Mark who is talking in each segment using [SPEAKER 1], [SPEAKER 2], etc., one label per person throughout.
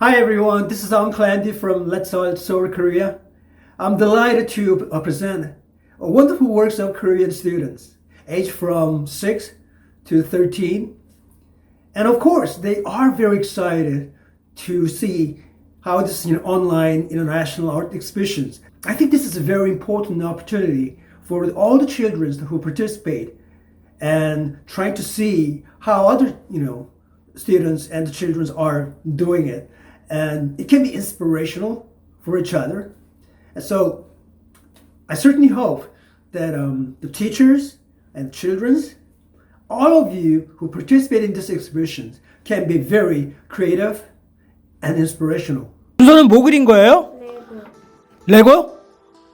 [SPEAKER 1] Hi everyone, this is Uncle Andy from Let's All Seoul, Korea. I'm delighted to uh, present a wonderful works of Korean students, aged from 6 to 13. And of course, they are very excited to see how this you know, online international art exhibitions. I think this is a very important opportunity for all the children who participate and trying to see how other you know students and the children are doing it and it can be inspirational for each other and so i certainly hope that um, the teachers and children's all of you who participate in this exhibition can be very creative and inspirational
[SPEAKER 2] 준서는 뭐 그린 거예요?
[SPEAKER 3] 레고.
[SPEAKER 2] 레고?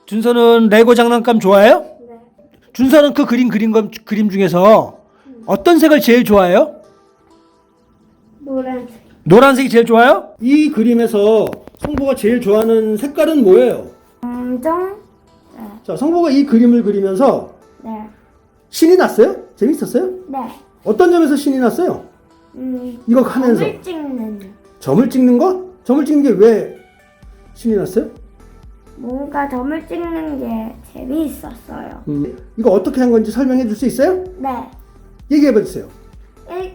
[SPEAKER 2] 준서는 레고 장난감 좋아해요?
[SPEAKER 3] 네.
[SPEAKER 2] 준서는 그 그림 그린 거, 그림 중에서 어떤 색을 제일 좋아해요?
[SPEAKER 3] 노란색.
[SPEAKER 2] 노란색이 제일 좋아요? 이 그림에서 성보가 제일 좋아하는 색깔은 뭐예요?
[SPEAKER 3] 검정. 네.
[SPEAKER 2] 자, 성보가 이 그림을 그리면서
[SPEAKER 3] 네.
[SPEAKER 2] 신이 났어요? 재밌었어요?
[SPEAKER 3] 네.
[SPEAKER 2] 어떤 점에서 신이 났어요?
[SPEAKER 3] 음.
[SPEAKER 2] 이거 하면서
[SPEAKER 3] 점을 찍는.
[SPEAKER 2] 점을 찍는 거? 점을 찍는 게 왜 신이 났어요?
[SPEAKER 3] 뭔가 점을 찍는 게 재미있었어요.
[SPEAKER 2] 음, 이거 어떻게 한 건지 설명해 줄 수 있어요?
[SPEAKER 3] 네.
[SPEAKER 2] 얘기해 봐 주세요.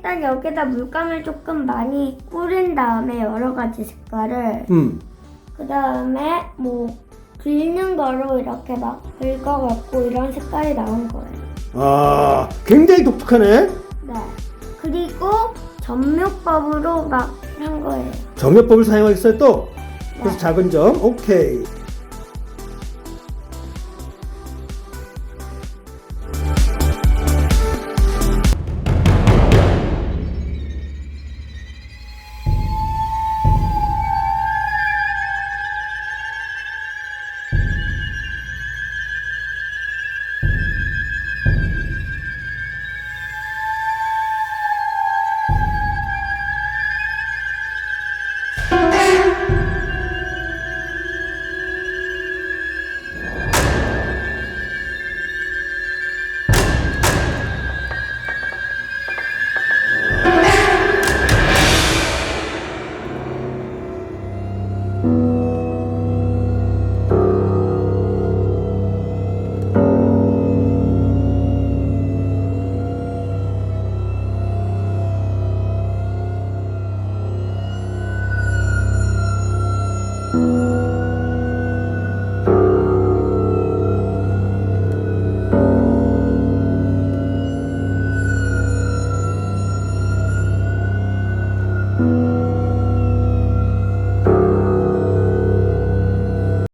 [SPEAKER 3] 일단 여기다 물감을 조금 많이 뿌린 다음에 여러 가지 색깔을
[SPEAKER 2] 음.
[SPEAKER 3] 그 다음에 뭐 긁는 거로 이렇게 막 긁어갖고 이런 색깔이 나온 거예요.
[SPEAKER 2] 아, 굉장히 독특하네.
[SPEAKER 3] 네. 그리고 점묘법으로 막 한 거예요.
[SPEAKER 2] 점유법을 사용하겠어요 또? 그래서
[SPEAKER 3] 네.
[SPEAKER 2] 작은 점, 오케이. Música